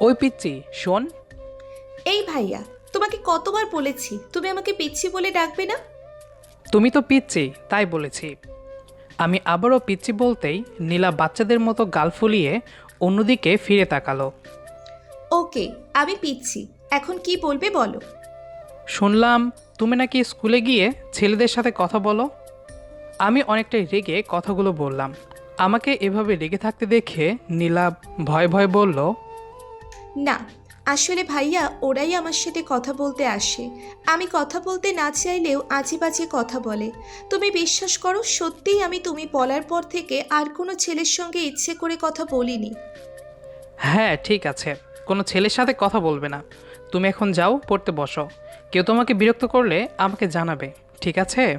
ওই পিচ্ছি শোন। এই ভাইয়া তোমাকে কতবার বলেছি তুমি আমাকে পিচ্ছি বলে ডাকবে না? তুমি তো পিচ্ছি তাই বলেছি। আমি আবারও পিচ্ছি বলতেই নীলা বাচ্চাদের মতো গাল ফুলিয়ে অন্যদিকে ফিরে তাকালো। ওকে আমি পিচ্ছি এখন কি বলবে বলো। শুনলাম তুমি নাকি স্কুলে গিয়ে ছেলেদের সাথে কথা বলো। আমি অনেকটাই রেগে কথাগুলো বললাম। আমাকে এভাবে রেগে থাকতে দেখে নীলা ভয় ভয় বলল না আসলে ভাইয়া ওরাই আমার সাথে কথা বলতে আসে। আমি কথা বলতে না চাইলেও আজে বাজে কথা বলে। তুমি বিশ্বাস করো সত্যিই আমি তুমি বলার পর থেকে আর কোনো ছেলের সঙ্গে ইচ্ছে করে কথা বলিনি। হ্যাঁ ঠিক আছে। কোনো ছেলের সাথে কথা বলবে না। তুমি এখন যাও পড়তে বসো। কেউ তোমাকে বিরক্ত করলে আমাকে জানাবে ঠিক আছে?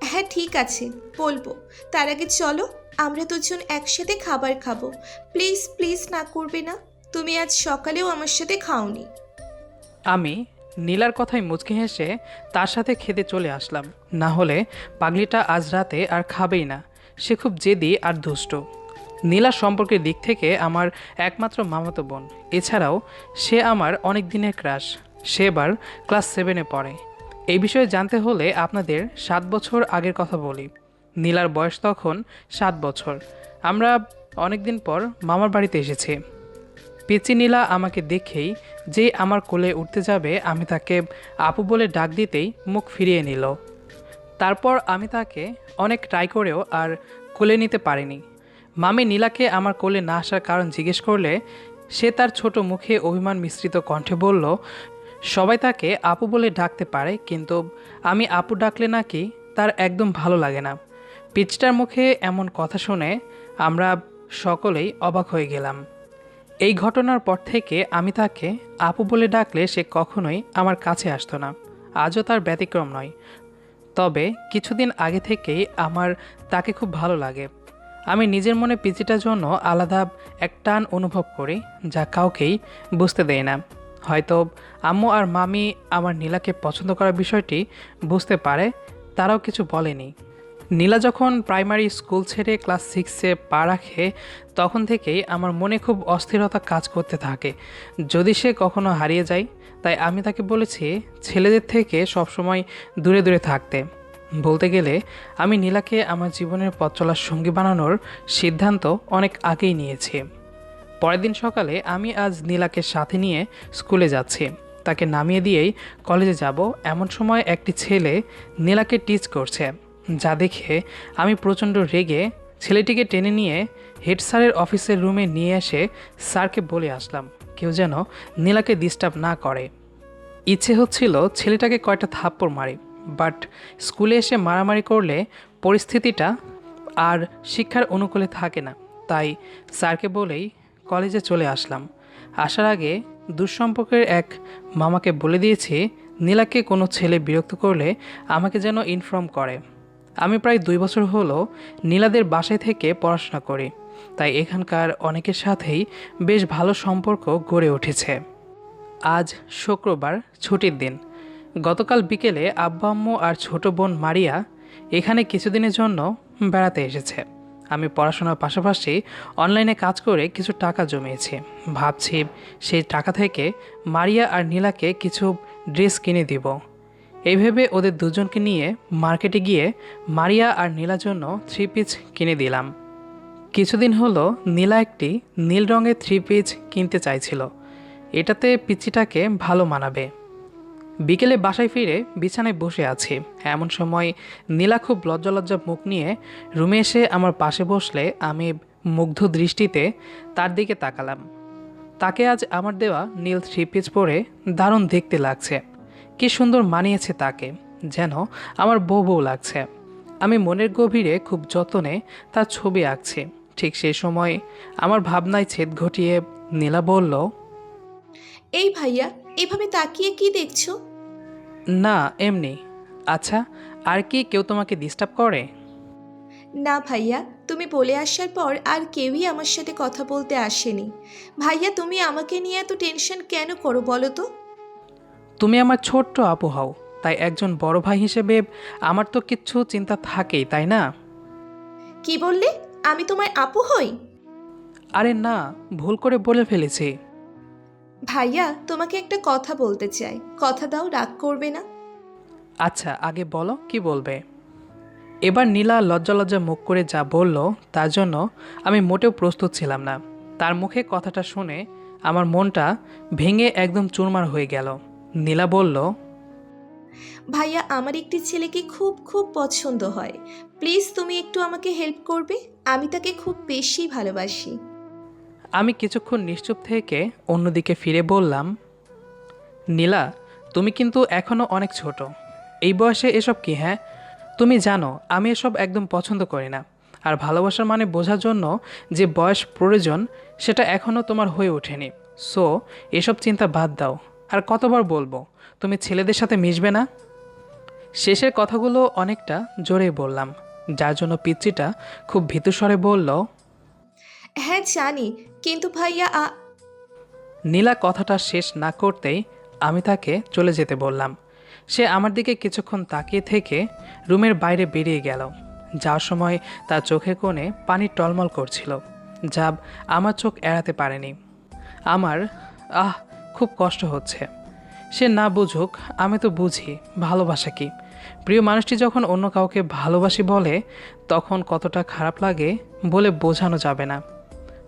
হ্যাঁ ঠিক আছে বলব। তার আগে চলো আমরা দুজন একসাথে খাবার খাব। প্লিজ প্লিজ না করবে না। তুমি আজ সকালেও আমার সাথে খাওনি। আমি নীলার কথায় মুচকি হেসে তার সাথে খেতে চলে আসলাম। না হলে পাগলিটা আজ রাতে আর খাবেই না। সে খুব জেদি আর দুষ্ট। নীলা সম্পর্কের দিক থেকে আমার একমাত্র মামাতো বোন। এছাড়াও সে আমার অনেক দিনের ক্রাশ। সে এবার ক্লাস সেভেনে পড়ে। এই বিষয়ে জানতে হলে আপনাদের সাত বছর আগের কথা বলি। নীলার বয়স তখন সাত বছর। আমরা অনেক দিন পর মামার বাড়িতে এসেছি। পিচি নীলা আমাকে দেখেই যে আমার কোলে উঠতে যাবে, আমি তাকে আপু বলে ডাক দিতেই মুখ ফিরিয়ে নিল। তারপর আমি তাকে অনেক ট্রাই করেও আর কোলে নিতে পারিনি। মামি নীলাকে আমার কোলে না আসার কারণ জিজ্ঞেস করলে, সে তার ছোট মুখে অভিমান মিশ্রিত কণ্ঠে বলল, সবাই তাকে আপু বলে ডাকতে পারে, কিন্তু আমি আপু ডাকলে নাকি তার একদম ভালো লাগে না। পিচটার মুখে এমন কথা শুনে আমরা সকলেই অবাক হয়ে গেলাম। এই ঘটনার পর থেকে আমি তাকে আপু বলে ডাকলে সে কখনোই আমার কাছে আসতো না। আজও তার ব্যতিক্রম নয়। তবে কিছুদিন আগে থেকেই আমার তাকে খুব ভালো লাগে। আমি নিজের মনে পিচিটার জন্য আলাদা এক টান অনুভব করি, যা কাউকেই বুঝতে দেয় না। হয়তো আম্মু আর মামি আমার নীলাকে পছন্দ করার বিষয়টি বুঝতে পারে, তারাও কিছু বলেনি। নীলা যখন প্রাইমারি স্কুল ছেড়ে ক্লাস সিক্সে পা রাখে, তখন থেকেই আমার মনে খুব অস্থিরতা কাজ করতে থাকে। যদি সে কখনো হারিয়ে যায়, তাই আমি তাকে বলেছি ছেলেদের থেকে সবসময় দূরে দূরে থাকতে। বলতে গেলে, আমি নীলাকে আমার জীবনের পথ চলার সঙ্গী বানানোর সিদ্ধান্ত অনেক আগেই নিয়েছি। পরের দিন সকালে আমি আজ নীলাকে সাথে নিয়ে স্কুলে যাচ্ছি। তাকে নামিয়ে দিয়েই কলেজে যাব। এমন সময় একটি ছেলে নীলাকে টিচ করছে। যা দেখে আমি প্রচণ্ড রেগে ছেলেটিকে টেনে নিয়ে হেড স্যারের অফিসের রুমে নিয়ে এসে স্যারকে বলে আসলাম, কেউ যেন নীলাকে ডিস্টার্ব না করে। ইচ্ছে হচ্ছিল ছেলেটাকে কয়টা থাপ্পড় মারি বাট স্কুলে এসে মারামারি করলে পরিস্থিতিটা আর শিক্ষার অনুকূলে থাকে না। তাই স্যারকে বলেই কলেজে চলে আসলাম। আসার আগে দুঃসম্পর্কের এক মামাকে বলে দিয়েছি, নীলাকে কোনো ছেলে বিরক্ত করলে আমাকে যেন ইনফর্ম করে। আমি প্রায় দুই বছর হলো নীলাদের বাসায় থেকে পড়াশোনা করি, তাই এখানকার অনেকের সাথেই বেশ ভালো সম্পর্ক গড়ে উঠেছে। আজ শুক্রবার ছুটির দিন। গতকাল বিকেলে আব্বা আম্মু আর ছোট বোন মারিয়া এখানে কিছুদিনের জন্য বেড়াতে এসেছে। আমি পড়াশোনার পাশাপাশি অনলাইনে কাজ করে কিছু টাকা জমিয়েছি। ভাবছি সেই টাকা থেকে মারিয়া আর নীলাকে কিছু ড্রেস কিনে দিব। এই ভেবে ওদের দুজনকে নিয়ে মার্কেটে গিয়ে মারিয়া আর নীলার জন্য থ্রি পিস কিনে দিলাম। কিছুদিন হলো নীলা একটি নীল রঙের থ্রি পিস কিনতে চাইছিল। এটাতে পিচিটাকে ভালো মানাবে। বিকেলে বাসায় ফিরে বিছানায় বসে আছি। এমন সময় নীলা খুব লজ্জা লজ্জা মুখ নিয়ে রুমে এসে আমার পাশে বসলে আমি মুগ্ধ দৃষ্টিতে তার দিকে তাকালাম। তাকে আজ আমার দেওয়া নীল থ্রি পিস পরে দারুণ দেখতে লাগছে। কি সুন্দর মানিয়েছে তাকে যেন আমার বউ বউ লাগছে। আমি মনের গভীরে খুব যত্নে তার ছবি আঁকছি। ঠিক সেই সময় আমার ভাবনায় ছেদ ঘটিয়ে নীলা বলল এই ভাইয়া এভাবে তাকিয়ে কি দেখছ? না এমনি। আচ্ছা আর কি কেউ তোমাকে ডিস্টার্ব করে? না ভাইয়া তুমি বলে আসার পর আর কেউই আমার সাথে কথা বলতে আসেনি। ভাইয়া তুমি আমাকে নিয়ে এত টেনশন কেন করো বলো তো? তুমি আমার ছোট্ট আপু হও তাই একজন বড় ভাই হিসেবে আমার তো কিচ্ছু চিন্তা থাকেই তাই না? কি বললে? আমি তোমার আপু হই? আরে না ভুল করে বলে ফেলেছি। ভাইয়া তোমাকে একটা কথা বলতে চাই। কথা দাও রাগ করবে না। আচ্ছা আগে বলো কি বলবে? এবার নীলা লজ্জা লজ্জা মুখ করে যা বলল তার জন্য আমি মোটেও প্রস্তুত ছিলাম না। তার মুখে কথাটা শুনে আমার মনটা ভেঙে একদম চুরমার হয়ে গেল। নীলা বলল ভাইয়া আমার একটি ছেলেকে খুব খুব পছন্দ হয়। প্লিজ তুমি একটু আমাকে হেল্প করবে? আমি তাকে খুব বেশি ভালোবাসি। আমি কিছুক্ষণ নিশ্চুপ থেকে অন্যদিকে ফিরে বললাম নীলা তুমি কিন্তু এখনও অনেক ছোট। এই বয়সে এসব কি হ্যাঁ? তুমি জানো আমি এসব একদম পছন্দ করি না। আর ভালোবাসার মানে বোঝার জন্য যে বয়স প্রয়োজন সেটা এখনও তোমার হয়ে ওঠেনি। সো এসব চিন্তা বাদ দাও। আর কতবার বলব তুমি ছেলেদের সাথে মিশবে না? শেষের কথাগুলো অনেকটা জোরে বললাম যার জন্য পিচ্চিটা খুব ভীতুস্বরে বলল হ্যাঁ জানি কিন্তু ভাইয়া আ- নীলা কথাটা শেষ না করতেই আমি তাকে চলে যেতে বললাম। সে আমার দিকে কিছুক্ষণ তাকিয়ে থেকে রুমের বাইরে বেরিয়ে গেল। যাওয়ার সময় তার চোখের কোণে পানি টলমল করছিল। যা আমার চোখ এড়াতে পারেনি। আমার আহ খুব কষ্ট হচ্ছে। সে না বুঝুক, আমি তো বুঝি, ভালোবাসা কি? প্রিয় মানুষটি যখন অন্য কাউকে ভালোবাসি বলে, তখন কতটা খারাপ লাগে বলে বোঝানো যাবে না।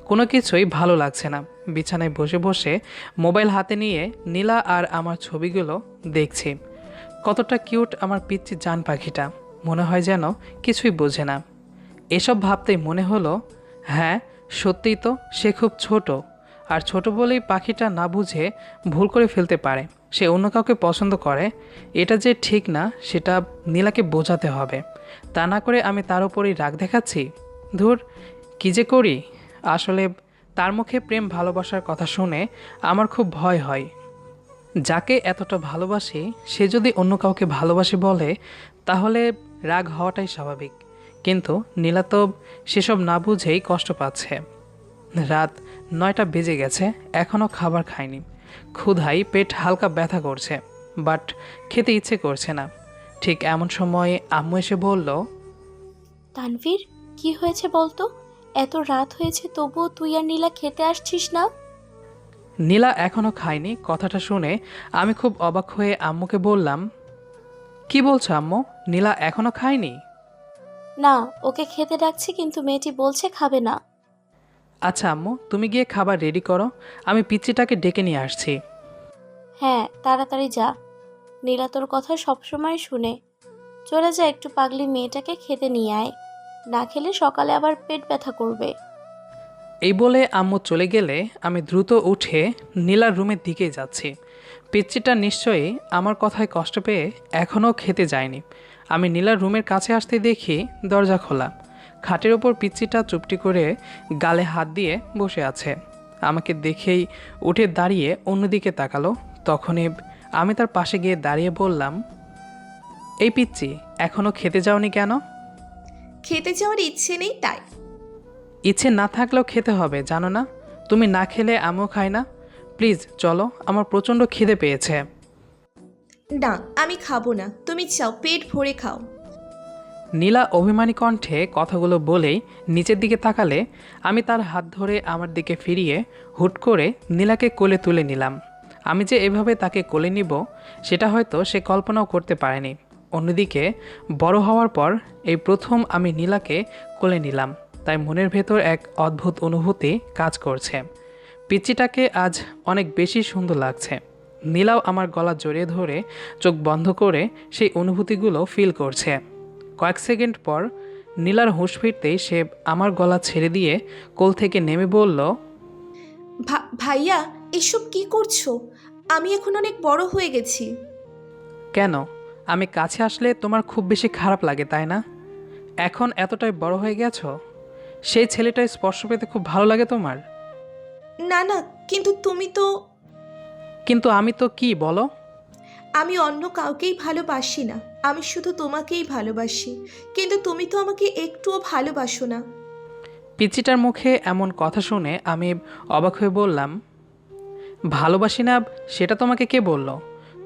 কোনো কিছুই ভালো লাগছে না। বিছানায় বসে বসে মোবাইল হাতে নিয়ে নীলা আর আমার ছবিগুলো দেখছি। কতটা কিউট আমার পিচ্ছি জান পাখিটা। মনে হয় যেন কিছুই বোঝে না। এসব ভাবতেই মনে হলো হ্যাঁ সত্যিই তো সে খুব ছোট। আর ছোট বলেই পাখিটা না বুঝে ভুল করে ফেলতে পারে। সে অন্য কাউকে পছন্দ করে। এটা যে ঠিক না, সেটা নীলাকে বোঝাতে হবে। তা না করে আমি তার উপরেই রাগ দেখাচ্ছি? ধুর, কী যে করি? আসলে তার মুখে প্রেম ভালোবাসার কথা শুনে আমার খুব ভয় হয়। যাকে এতটা ভালোবাসি, সে যদি অন্য কাউকে ভালোবাসি বলে, তাহলে রাগ হওয়াটাই স্বাভাবিক। কিন্তু নীলা তো সেসব না বুঝেই কষ্ট পাচ্ছে। রাত নয়টা বেজে গেছে এখনও খাবার খায়নি ক্ষুধাই পেট হালকা ব্যথা করছে বাট খেতে ইচ্ছে করছে না। ঠিক এমন সময় আম্মু এসে বলল তানভীর কি হয়েছে বলতো? এত রাত হয়েছে তবুও তুই আর নীলা খেতে আসছিস না? নীলা এখনও খায়নি কথাটা শুনে আমি খুব অবাক হয়ে আম্মুকে বললাম কি বলছো আম্মু? নীলা এখনও খায়নি? না ওকে খেতে ডাকছি কিন্তু মেয়েটি বলছে খাবে না। আচ্ছা আম্মু তুমি গিয়ে খাবার রেডি করো। আমি পিচ্চিটাকে ডেকে নিয়ে আসছি। হ্যাঁ তাড়াতাড়ি যা। নীলা তোর কথা সবসময় শুনে। চলে যা একটু পাগলি মেয়েটাকে খেতে নিয়ে আয়। না খেলে সকালে আবার পেট ব্যথা করবে। এই বলে আম্মু চলে গেলে আমি দ্রুত উঠে নীলার রুমের দিকে যাচ্ছি। পিচ্চিটা নিশ্চয়ই আমার কথায় কষ্ট পেয়ে এখনও খেতে যায়নি। আমি নীলার রুমের কাছে আসতে দেখি দরজা খোলা। খাটের ওপর পিচ্চিটা চুপটি করে গালে হাত দিয়ে বসে আছে। আমাকে দেখেই উঠে দাঁড়িয়ে অন্যদিকে তাকালো। তখনই আমি তার পাশে গিয়ে দাঁড়িয়ে বললাম এই পিচ্চি এখনও খেতে যাওনি কেন? খেতে যাওয়ার ইচ্ছে নেই তাই। ইচ্ছে না থাকলেও খেতে হবে জানো না? তুমি না খেলে আমিও খাই না। প্লিজ চলো আমার প্রচণ্ড খিদে পেয়েছে। না আমি খাব না। তুমি চাও পেট ভরে খাও। নীলা অভিমানী কণ্ঠে কথাগুলো বলেই নিচের দিকে তাকালে আমি তার হাত ধরে আমার দিকে ফিরিয়ে হুট করে নীলাকে কোলে তুলে নিলাম। আমি যে এভাবে তাকে কোলে নিব, সেটা হয়তো সে কল্পনাও করতে পারেনি। অন্যদিকে, বড় হওয়ার পর এই প্রথম আমি নীলাকে কোলে নিলাম, তাই মনের ভেতর এক অদ্ভুত অনুভূতি কাজ করছে। পিচ্চিটাকে আজ অনেক বেশি সুন্দর লাগছে। নীলাও আমার গলা জড়িয়ে ধরে চোখ বন্ধ করে সেই অনুভূতিগুলো ফিল করছে। কয়েক সেকেন্ড পর নীলার হুঁশ ফিরতেই সে আমার গলা ছেড়ে দিয়ে কোল থেকে নেমে বলল ভাইয়া এসব কি করছ? আমি এখন অনেক বড় হয়ে গেছি। কেন? আমি কাছে আসলে তোমার খুব বেশি খারাপ লাগে তাই না? এখন এতটাই বড় হয়ে গেছো? সেই ছেলেটাই স্পর্শ পেতে খুব ভালো লাগে তোমার? না না কিন্তু তুমি তো কিন্তু আমি তো কি বলো? আমি অন্য কাউকেই ভালোবাসি না। আমি শুধু তোমাকেই ভালোবাসি। কিন্তু তুমি তো আমাকে একটুও ভালোবাসো না। পিচিটার মুখে এমন কথা শুনে আমি অবাক হয়ে বললাম ভালোবাসি না সেটা তোমাকে কে বলল?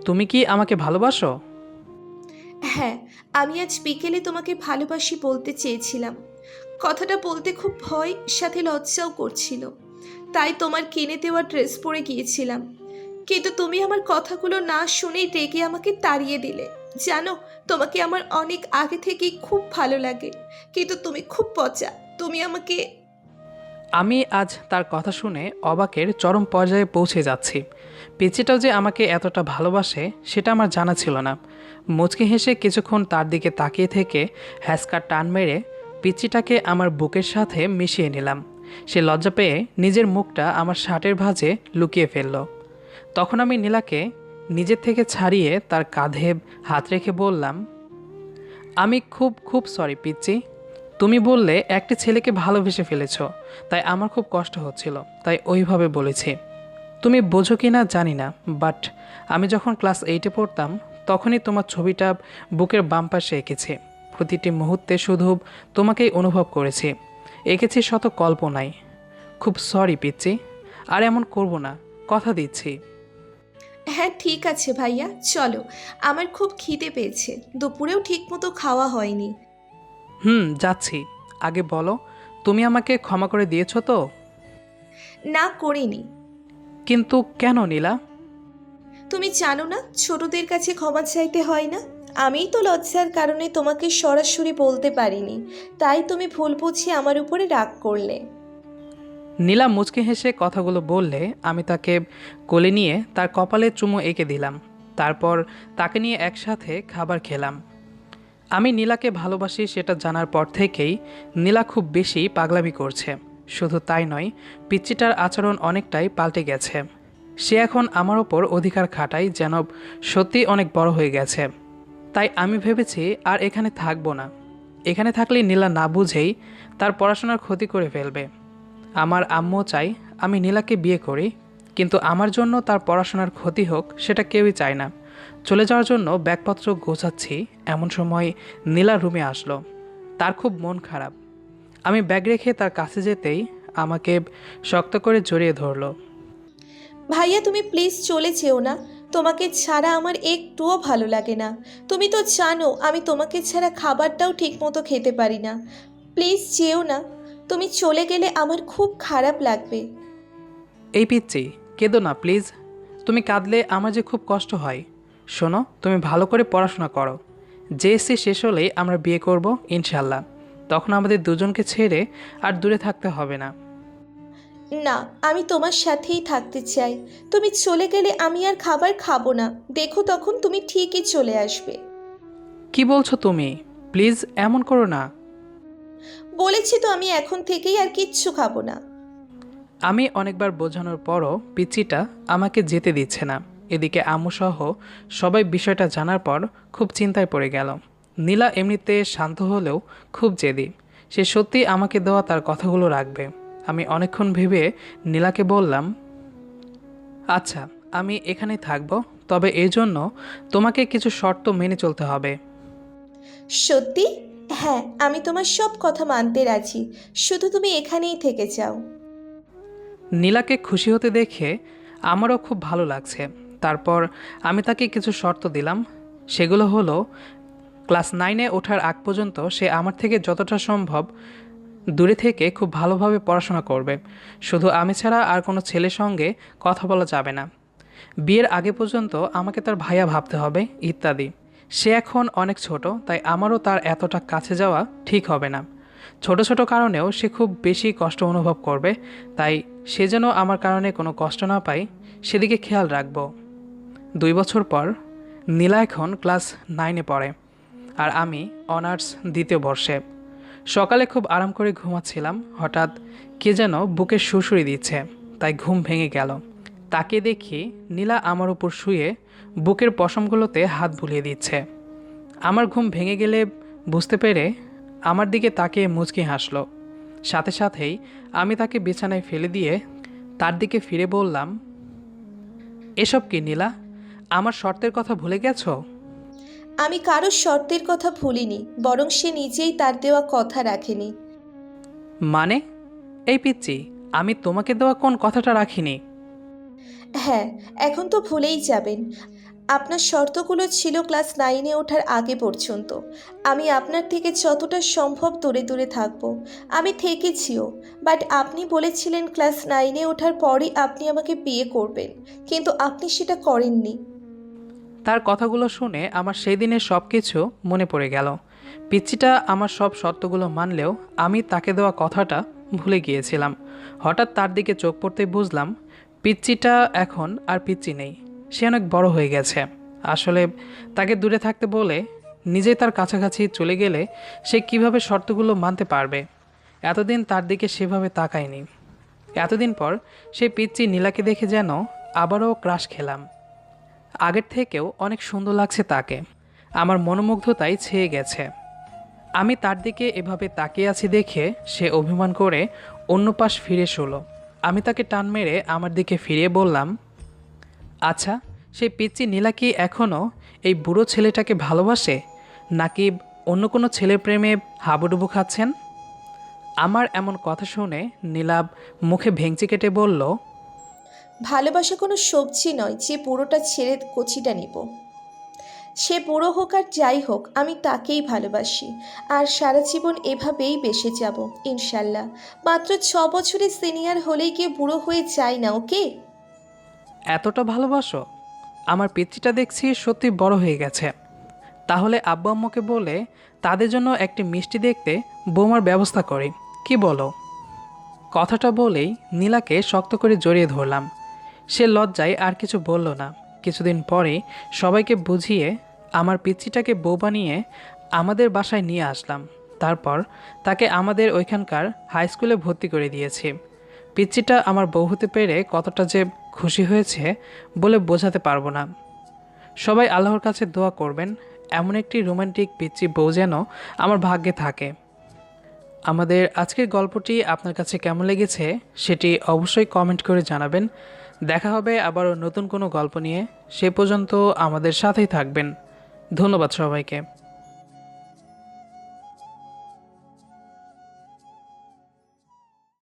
তুমি কি আমাকে ভালোবাসো? হ্যাঁ আমি আজ বিকেলে তোমাকে ভালোবাসি বলতে চেয়েছিলাম। কথাটা বলতে খুব ভয় সাথে লজ্জাও করছিল। তাই তোমার কিনে দেওয়া ড্রেস পরে গিয়েছিলাম। কিন্তু তুমি আমার কথাগুলো না শুনেই রেগে আমাকে তাড়িয়ে দিলে। জানো, তোমাকে আমার অনেক আগে থেকেই খুব ভালো লাগে। কিন্তু তুমি খুব পচা। তুমি আমাকে আমি আজ তার কথা শুনে অবাকের চরম পর্যায়ে পৌঁছে যাচ্ছি। পিচিটাও যে আমাকে এতটা ভালোবাসে, সেটা আমার জানা ছিল না। মুচকি হেসে কিছুক্ষণ তার দিকে তাকিয়ে থেকে হ্যাসকা টান মেরে পিচিটাকে আমার বুকের সাথে মিশিয়ে নিলাম। সে লজ্জা পেয়ে নিজের মুখটা আমার শার্টের ভাঁজে লুকিয়ে ফেলল। তখন আমি নীলাকে নিজের থেকে ছাড়িয়ে তার কাঁধে হাত রেখে বললাম, আমি খুব খুব সরি পিচ্চি। তুমি বললে একটি ছেলেকে ভালোবেসে ফেলেছ, তাই আমার খুব কষ্ট হচ্ছিল, তাই ওইভাবে বলেছি। তুমি বোঝো কি না জানি না বাট আমি যখন ক্লাস এইটে পড়তাম, তখনই তোমার ছবিটা বুকের বাম পাশে এঁকেছি। প্রতিটি মুহূর্তে শুধু তোমাকেই অনুভব করেছি। এঁকেছি শত কল্পনায়। খুব সরি পিচ্ছি আর এমন করব না, কথা দিচ্ছি। হ্যাঁ ঠিক আছে ভাইয়া চলো। আমার খুব খিদে পেয়েছে। দুপুরেও ঠিকমতো খাওয়া হয়নি। হুম যাচ্ছি। আগে বলো তুমি আমাকে ক্ষমা করে দিয়েছ তো? না করিনি। কিন্তু কেন নীলা? তুমি জানো না ছোটদের কাছে ক্ষমা চাইতে হয় না? আমিই তো লজ্জার কারণে তোমাকে সরাসরি বলতে পারিনি। তাই তুমি ভুল বুঝে আমার উপরে রাগ করলে। নীলা মুচকে হেসে কথাগুলো বললে আমি তাকে কোলে নিয়ে তার কপালে চুমু এঁকে দিলাম। তারপর তাকে নিয়ে একসাথে খাবার খেলাম। আমি নীলাকে ভালোবাসি সেটা জানার পর থেকেই নীলা খুব বেশি পাগলামি করছে। শুধু তাই নয়, পিচ্চিটার আচরণ অনেকটাই পাল্টে গেছে। সে এখন আমার ওপর অধিকার খাটাই যেন সত্যি অনেক বড় হয়ে গেছে। তাই আমি ভেবেছি আর এখানে থাকব না। এখানে থাকলে নীলা না বুঝেই তার পড়াশোনার ক্ষতি করে ফেলবে। আমার আম্মু চাই, আমি নীলাকে বিয়ে করি, কিন্তু আমার জন্য তার পড়াশোনার ক্ষতি হোক, সেটা কেউই চায় না। চলে যাওয়ার জন্য ব্যাগপত্র গোছাচ্ছি, এমন সময় নীলা রুমে আসলো। তার খুব মন খারাপ। আমি ব্যাগ রেখে তার কাছে যেতেই আমাকে শক্ত করে জড়িয়ে ধরলো। ভাইয়া, তুমি প্লিজ চলে যেও না। তোমাকে ছাড়া আমার একটুও ভালো লাগে না। তুমি তো জানো, আমি তোমাকে ছাড়া খাবারটাও ঠিকমতো খেতে পারি না। প্লিজ যেও না। তুমি চলে গেলে আমার খুব খারাপ লাগবে। এই পিচ্ছি কেঁদো না প্লিজ। তুমি কাঁদলে আমার যে খুব কষ্ট হয়। শোনো তুমি ভালো করে পড়াশোনা করো। জেএসসি শেষ হলেই আমরা বিয়ে করব ইনশাল্লাহ তখন আমাদের দুজনকে ছেড়ে আর দূরে থাকতে হবে না। না আমি তোমার সাথেই থাকতে চাই। তুমি চলে গেলে আমি আর খাবার খাব না। দেখো তখন তুমি ঠিকই চলে আসবে। কি বলছো তুমি? প্লিজ এমন করো না। বলেছি তো আমি এখন থেকেই আর কিচ্ছু খাব না। আমি অনেকবার বোঝানোর পরও পিচ্চিটা আমাকে যেতে দিচ্ছে না। এদিকে আম্মুসহ সবাই বিষয়টা জানার পর খুব চিন্তায় পড়ে গেল। নীলা এমনিতে শান্ত হলেও খুব জেদি। সে সত্যি আমাকে দেওয়া তার কথাগুলো রাখবে। আমি অনেকক্ষণ ভেবে নীলাকে বললাম আচ্ছা আমি এখানে থাকব। তবে এই জন্য তোমাকে কিছু শর্ত মেনে চলতে হবে। সত্যি? হ্যাঁ আমি তোমার সব কথা মানতে রাজি। শুধু তুমি এখানেই থেকে যাও। নীলাকে খুশি হতে দেখে আমারও খুব ভালো লাগছে। তারপর আমি তাকে কিছু শর্ত দিলাম। সেগুলো হলো, ক্লাস নাইনে ওঠার আগ পর্যন্ত সে আমার থেকে যতটা সম্ভব দূরে থেকে খুব ভালোভাবে পড়াশোনা করবে। শুধু আমি ছাড়া আর কোনো ছেলের সঙ্গে কথা বলা যাবে না। বিয়ের আগে পর্যন্ত আমাকে তার ভাইয়া ভাবতে হবে, ইত্যাদি। সে এখন অনেক ছোট, তাই আমারও তার এতটা কাছে যাওয়া ঠিক হবে না। ছোট ছোট কারণেও সে খুব বেশি কষ্ট অনুভব করবে, তাই সে যেন আমার কারণে কোনো কষ্ট না পায়, সেদিকে খেয়াল রাখব। দুই বছর পর নীলা এখন ক্লাস নাইনে পড়ে, আর আমি অনার্স দ্বিতীয় বর্ষে। সকালে খুব আরাম করে ঘুমাচ্ছিলাম, হঠাৎ কে যেন বুকে শুশুরি দিচ্ছে, তাই ঘুম ভেঙে গেল। তাকে দেখি নীলা আমার উপর শুয়ে বুকের পশমগুলোতে হাত বুলিয়ে দিচ্ছে। আমার ঘুম ভেঙে গেলে বুঝতে পেরে আমার দিকে তাকিয়ে মুচকি হাসলো। সাথে সাথেই আমি তাকে বিছানায় ফেলে দিয়ে তার দিকে ফিরে বললাম এসব কি নীলা আমার শর্তের কথা ভুলে গেছো? আমি কারোর শর্তের কথা ভুলিনি বরং সে নিজেই তার দেওয়া কথা রাখেনি। মানে? এই পিচ্ছি আমি তোমাকে দেওয়া কোন কথাটা রাখিনি? হ্যাঁ এখন তো ভুলেই যাবেন। আপনার শর্তগুলো ছিল ক্লাস নাইনে ওঠার আগে পর্যন্ত। আমি আপনার থেকে যতটা সম্ভব দূরে দূরে থাকব। আমি থেকেছিও, বাট আপনি বলেছিলেন ক্লাস নাইনে ওঠার পরই আপনি আমাকে বিয়ে করবেন, কিন্তু আপনি সেটা করেননি। তার কথাগুলো শুনে আমার সেই দিনের সব কিছু মনে পড়ে গেল। পিচ্চিটা আমার সব শর্তগুলো মানলেও আমি তাকে দেওয়া কথাটা ভুলে গিয়েছিলাম। হঠাৎ তার দিকে চোখ পড়তে বুঝলাম, পিচ্চিটা এখন আর পিচ্চি নেই। সে অনেক বড় হয়ে গেছে। আসলে তাকে দূরে থাকতে বলে নিজে তার কাছাকাছি চলে গেলে সে কীভাবে শর্তগুলো মানতে পারবে? এতদিন তার দিকে সেভাবে তাকায়নি। এতদিন পর সে পিচ্চি নীলাকে দেখে যেন আবারও ক্রাশ খেলাম। আগের থেকেও অনেক সুন্দর লাগছে তাকে। আমার মনোমুগ্ধতাই ছেয়ে গেছে। আমি তার দিকে এভাবে তাকিয়ে আছি দেখে সে অভিমান করে অন্য পাশ ফিরে শুলো। আমি তাকে টান মেরে আমার দিকে ফিরিয়ে বললাম আচ্ছা সেই পিচ্চি নীলা কি এখনও এই বুড়ো ছেলেটাকে ভালোবাসে, নাকি অন্য কোনো ছেলে প্রেমে হাবুডুবু খাচ্ছেন? আমার এমন কথা শুনে নীলাব মুখে ভেঙচি কেটে বলল, ভালোবাসা কোনো সবজি নয়, যে পুরোটা ছেড়ে কচিটা নিব। সে বুড়ো হোক আর যাই হোক, আমি তাকেই ভালোবাসি, আর সারা জীবন এভাবেই বেসে যাব, ইনশাল্লাহ। মাত্র ছ বছরের সিনিয়র হলেই গিয়ে বুড়ো হয়ে যায় না, ওকে? এতটা ভালোবাসো? আমার পিচ্চিটা দেখছি সত্যি বড় হয়ে গেছে। তাহলে আব্বু আম্মুকে বলে তাদের জন্য একটি মিষ্টি দেখতে বৌমার ব্যবস্থা করি। কি বলো? কথাটা বলেই নীলাকে শক্ত করে জড়িয়ে ধরলাম। সে লজ্জায় আর কিছু বলল না। কিছুদিন পরে সবাইকে বুঝিয়ে আমার পিচ্চিটাকে বউ বানিয়ে আমাদের বাসায় নিয়ে আসলাম। তারপর তাকে আমাদের ওইখানকার হাই স্কুলে ভর্তি করে দিয়েছি। পিচ্চিটা আমার বউ হতে পেরে কতটা যে খুশি হয়েছে বলে বোঝাতে পারব না। সবাই আল্লাহর কাছে দোয়া করবেন, এমন একটি রোমান্টিক, পিচ্চি বউ যেন আমার ভাগ্যে থাকে। আমাদের আজকের গল্পটি আপনার কাছে কেমন লেগেছে সেটি অবশ্যই কমেন্ট করে জানাবেন। দেখা হবে আবারও নতুন কোনো গল্প নিয়ে। সে পর্যন্ত আমাদের সাথেই থাকবেন। ধন্যবাদ সবাইকে।